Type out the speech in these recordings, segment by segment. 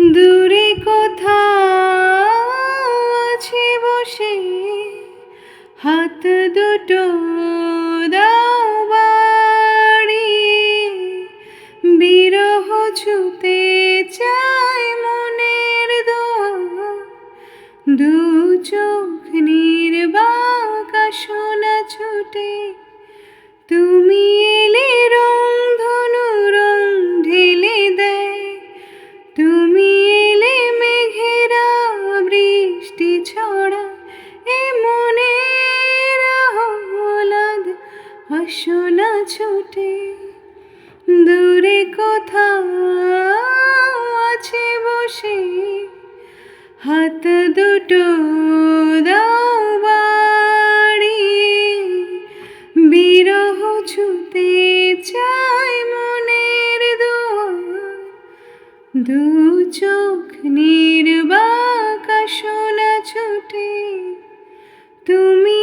দূরে কোথাও আছি বসে। হাত দুটো দাও বাড়িয়ে বিরহ ছুতে চাই মনের দোয়া। দু চোখ নির্বাক শোনা ছুটে। তুমি কোথাও আছে বসে? হাত দুটো দাও বাড়িয়ে বিরহ ছুতে চাই মনের দু চোখ নির্বাক শোনা ছুটে। তুমি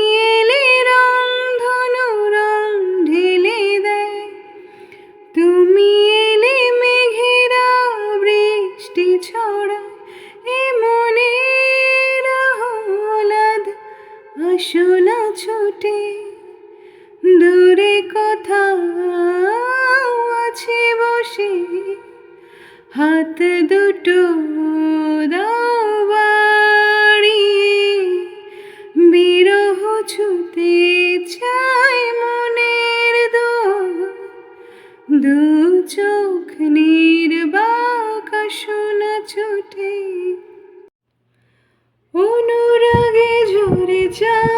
ছুতে চাই মনের দু চোখ নির্বাক শোনা ছুটে। অনুরাগে ঝরে চাঁদ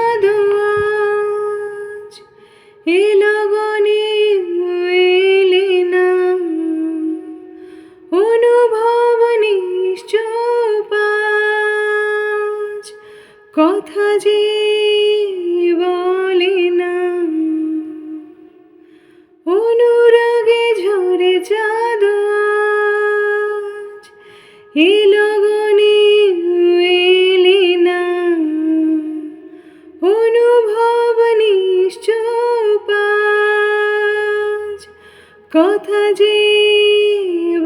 যে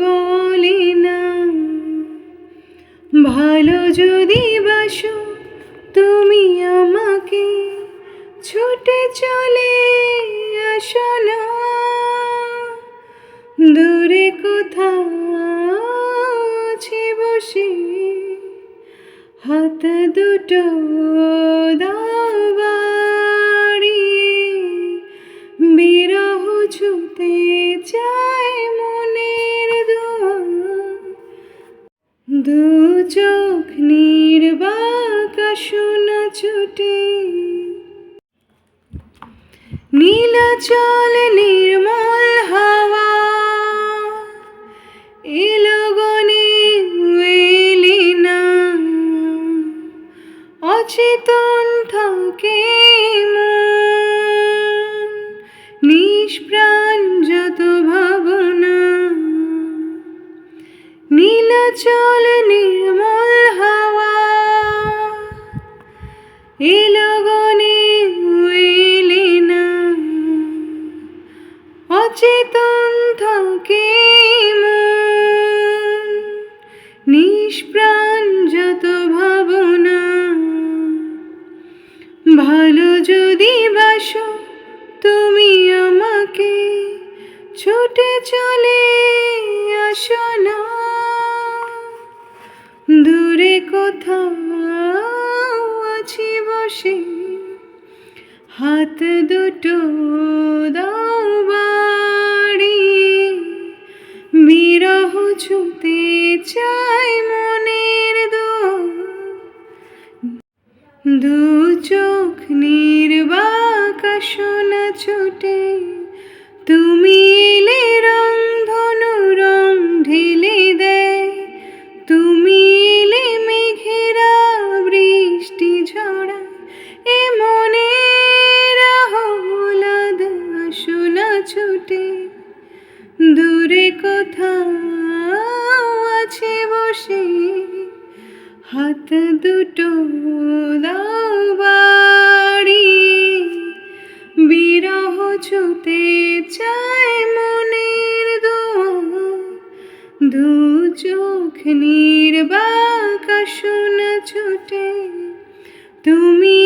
বলে না ভালো যদি বাসো, তুমি আমাকে ছুটে চলে আসো না। দূরে কোথাও আছে বসে, হাত দুটো দাও। নীলাচল নির্মল হাওয়া। এলো গনে না অচেতন থাকে নিষ্প্রাণ যত ভাবনা। নীলাচল নির্মল অচেতন থাকে নিষ্প্রাণ যত ভাবনা, ভালো যদি বাসো, তুমি আমাকে ছুটে চলে আসো না। দূরে কোথাও আছি বসে, হাত দুটো দাও ছুতে চাই মনের দু চোখ নির্বাক শোনা ছুটে, তুমি এলে রং ধনু রং ঢেলে দেয়। তুমি এলে মেঘেরা বৃষ্টি ঝড়া এ মনের হলাদ শোনা ছুটে। দূরে কোথাও আছে বসে, হাত দুটো দাও বাড়ি। বিরহ ছুতে চায় মনের দোয়া, দু চোখ নির্বাক শুন ছুটে। তুমি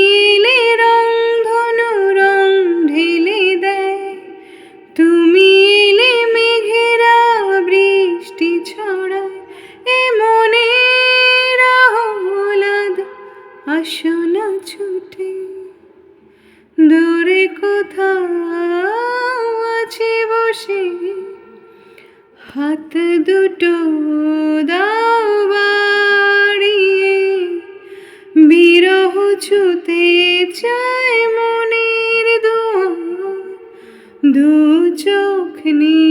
আছে বসে হাত দুটো দাও বাড়িয়ে বিরহ ছুতে চায় মনের দু চোখ ছুটে